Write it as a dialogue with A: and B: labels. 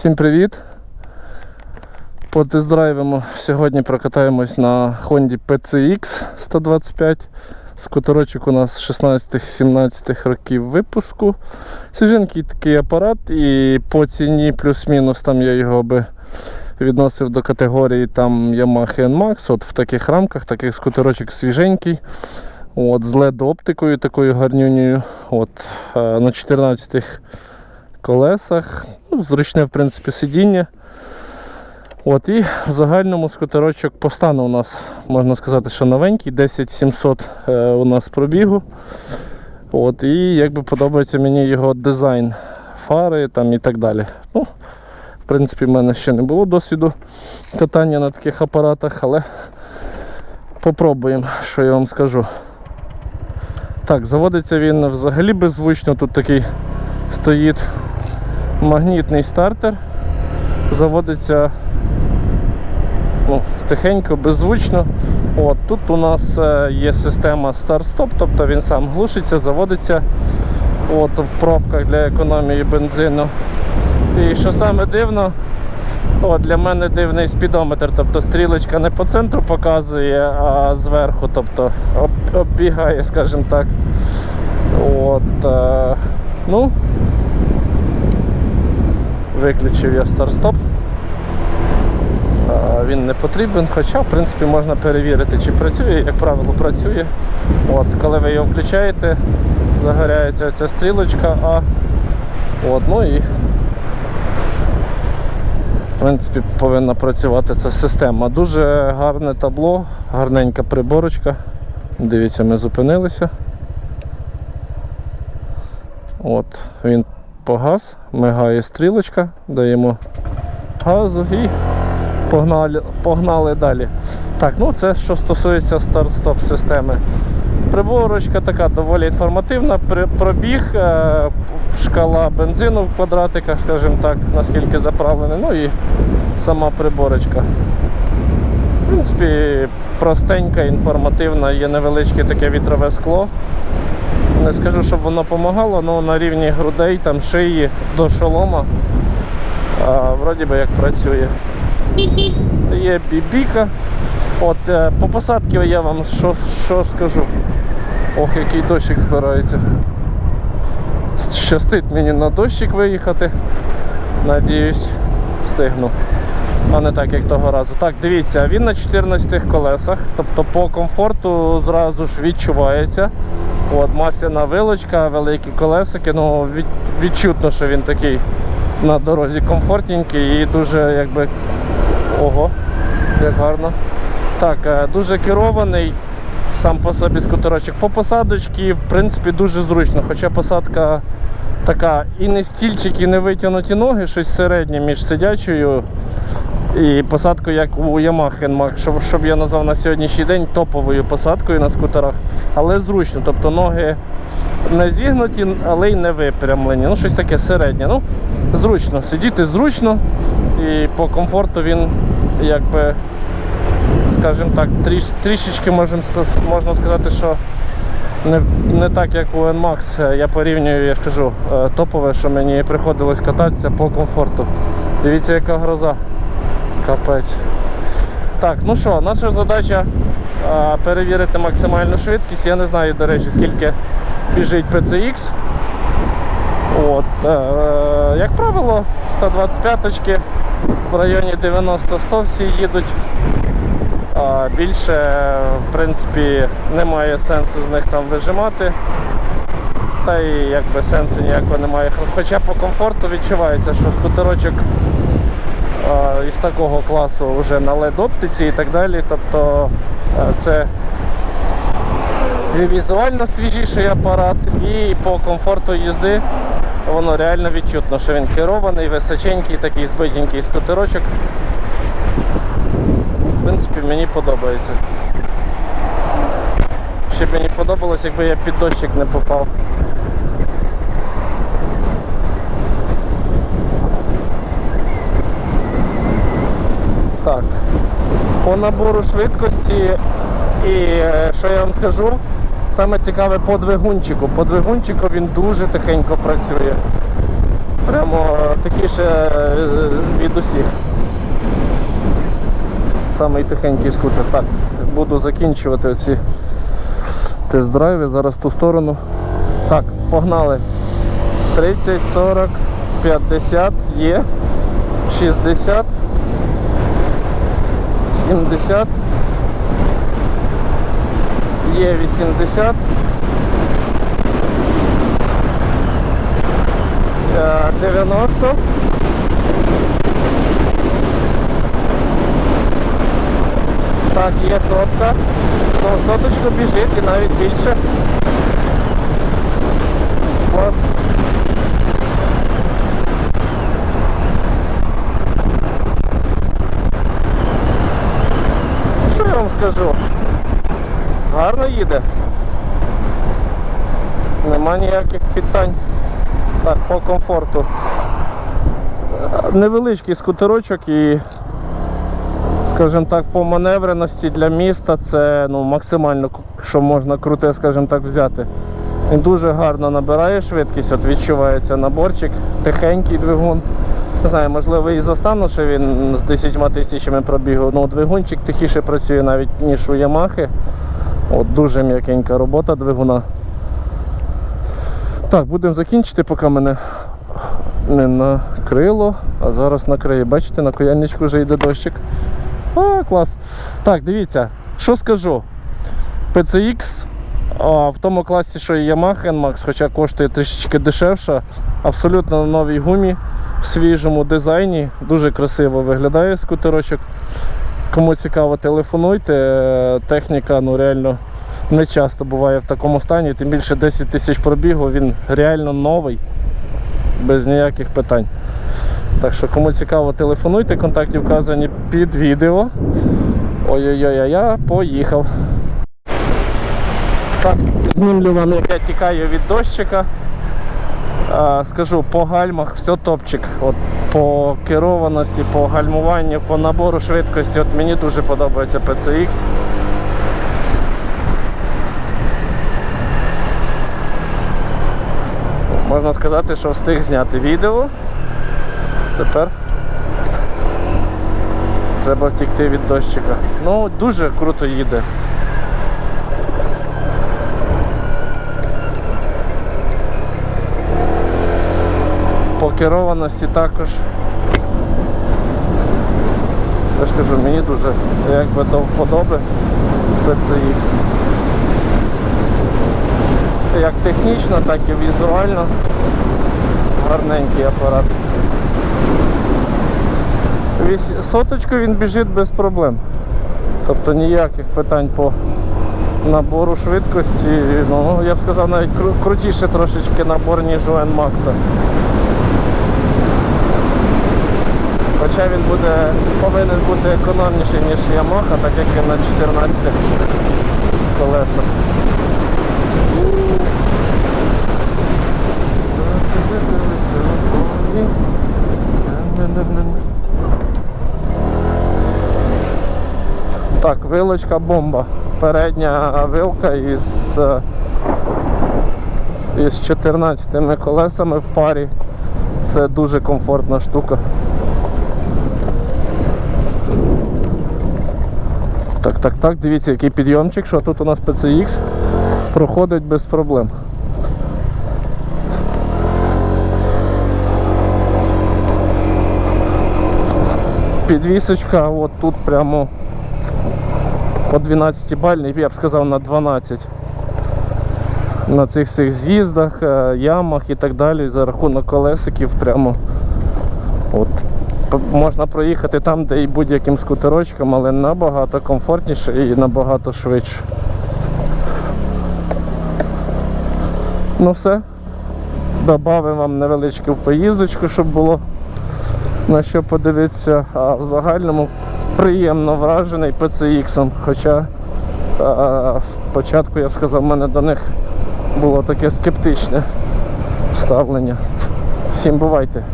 A: Всім привіт! Потездрайвимо. Сьогодні прокатаємось на Honda PCX 125. Скутерочок у нас 16-17 років випуску. Свіженький такий апарат, і по ціні плюс-мінус там я його би відносив до категорії там Yamaha NMAX. От в таких рамках, таких скутерочок свіженький. От, з LED оптикою такою гарнюнею. От, е, на 14 колесах. Ну, зручне, в принципі, сидіння. От, і в загальному скутерочок по стану у нас, можна сказати, що новенький, 10700 е, у нас пробігу. От, і якби подобається мені його дизайн, фари там, і так далі. Ну, в принципі, в мене ще не було досвіду катання на таких апаратах, але попробуємо, що я вам скажу. Так, заводиться він взагалі беззвучно. Тут такий стоїть магнітний стартер. Заводиться ну, тихенько, беззвучно. От, Тут у нас е, є система старт-стоп, тобто він сам глушиться, заводиться от, в пробках для економії бензину. І що саме дивно, от, для мене дивний спідометр, тобто стрілочка не по центру показує, а зверху, тобто об, оббігає, скажімо так. От, е, ну, Виключив я старт-стоп. Він не потрібен, хоча в принципі можна перевірити, чи працює, як правило, працює. От, Коли ви його включаєте, загоряється ця стрілочка, а от, ну і в принципі повинна працювати ця система. Дуже гарне табло, гарненька приборочка. Дивіться, ми зупинилися. От, він погас, мигає стрілочка, даємо газу і погнали, погнали далі. Так, ну це що стосується старт-стоп системи. Приборочка така доволі інформативна, пробіг, е, шкала бензину в квадратиках, скажімо так, наскільки заправлений, ну і сама приборочка. В принципі, простенька, інформативна, є невеличке таке вітрове скло. Не скажу, щоб воно допомагало, але на рівні грудей, там шиї до шолома. А, вроді би як працює. Є бібіка. От, е, по посадці я вам що, що скажу. Ох, який дощик збирається. Щастить мені на дощик виїхати. Надіюсь, встигну. А не так, як того разу. Так, дивіться, він на 14 колесах, тобто по комфорту зразу ж відчувається. От, масляна вилочка, великі колесики, ну від, відчутно, що він такий на дорозі комфортненький і дуже якби. Ого, як гарно. Так, е, дуже керований сам по собі скутерочок. По посадочці, в принципі, дуже зручно, хоча посадка така і не стільчик, і не витягнуті ноги, щось середнє між сидячою і посадкою, як у Yamaha NMAX, щоб, щоб я назвав на сьогоднішній день топовою посадкою на скутерах. Але зручно, тобто ноги не зігнуті, але й не випрямлені. Ну, щось таке середнє. Ну, зручно, сидіти зручно і по комфорту він якби, скажімо так, тріш, трішечки можем, можна сказати, що не, не так, як у NMAX. Я порівнюю, я ж кажу, е, топове, що мені приходилось кататися по комфорту. Дивіться, яка гроза. Капець. Так, ну що, наша задача а, перевірити максимальну швидкість. Я не знаю, до речі, скільки біжить PCX. От, е, як правило, 125-очки в районі 90-100 всі їдуть. А, більше, в принципі, немає сенсу з них там вижимати. Та й якби сенсу ніякого немає. Хоча по комфорту відчувається, що скутерочок із такого класу вже на LED оптиці і так далі. Тобто е, це візуально свіжіший апарат і по комфорту їзди воно реально відчутно, що він керований, височенький, такий збитенький скутерочок. В принципі, мені подобається. Ще б мені подобалось, якби я під дощик не попав. Так. По набору швидкості і е, що я вам скажу, саме цікаве по двигунчику. По двигунчику він дуже тихенько працює. Прямо тихіше е, від усіх. Самий тихенький скутер. Так, буду закінчувати оці тест-драйви. Зараз ту сторону. Так, погнали. 30, 40, 50 є. 60. 70. Є 80. Е, 90. Так, є сотка. Ну, соточка біжить і навіть більше. Клас. Що я вам скажу? Гарно їде. Нема ніяких питань. Так, по комфорту. Невеличкий скутерочок і, скажімо так, по маневреності для міста це ну, максимально, що можна круте, скажімо так, взяти. Він дуже гарно набирає швидкість, от відчувається наборчик, тихенький двигун. Не знаю, можливо, і застану, що він з 10 тисячами пробігу. Ну, двигунчик тихіше працює навіть ніж у Ямахи. От дуже м'якенька робота двигуна. Так, будемо закінчити, поки мене не накрило, а зараз накриє. Бачите, на кояльничку вже йде дощик. А, клас. Так, дивіться, що скажу. PCX в тому класі, що і Yamaha NMAX, хоча коштує трішечки дешевше, абсолютно на новій гумі, в свіжому дизайні, дуже красиво виглядає скутерочок. Кому цікаво, телефонуйте. Техніка ну, реально не часто буває в такому стані, тим більше 10 тисяч пробігу, він реально новий, без ніяких питань. Так що, кому цікаво, телефонуйте, контакти вказані під відео. Ой-ой-ой, а я поїхав. Так, як я тікаю від дощика. Скажу, по гальмах все топчик. От, по керованості, по гальмуванню, по набору швидкості. От мені дуже подобається PCX. Можна сказати, що встиг зняти відео. Тепер треба втікти від дощика. Ну, дуже круто їде. Керованості також. Я ж кажу, мені дуже якби до вподоби PCX. Як технічно, так і візуально. Гарненький апарат. Вісь... Соточку він біжить без проблем. Тобто ніяких питань по набору швидкості. Ну, я б сказав, навіть кру- крутіше трошечки набор, ніж у NMAX. Хоча він буде, повинен бути економніший, ніж Yamaha, так як він на 14 колесах. Так, вилочка бомба. Передня вилка із, із 14 колесами в парі. Це дуже комфортна штука. Так, так, так, дивіться, який підйомчик, що тут у нас PCX проходить без проблем. Підвісочка, от тут прямо по 12 бальний, я б сказав на 12. На цих всіх з'їздах, е, ямах і так далі, за рахунок колесиків прямо от, можна проїхати там, де і будь-яким скутерочком, але набагато комфортніше і набагато швидше. Ну все. Добавимо вам невеличку поїздочку, щоб було на що подивитися, а в загальному приємно вражений PCX. Хоча спочатку я б сказав, в мене до них було таке скептичне ставлення. Всім бувайте!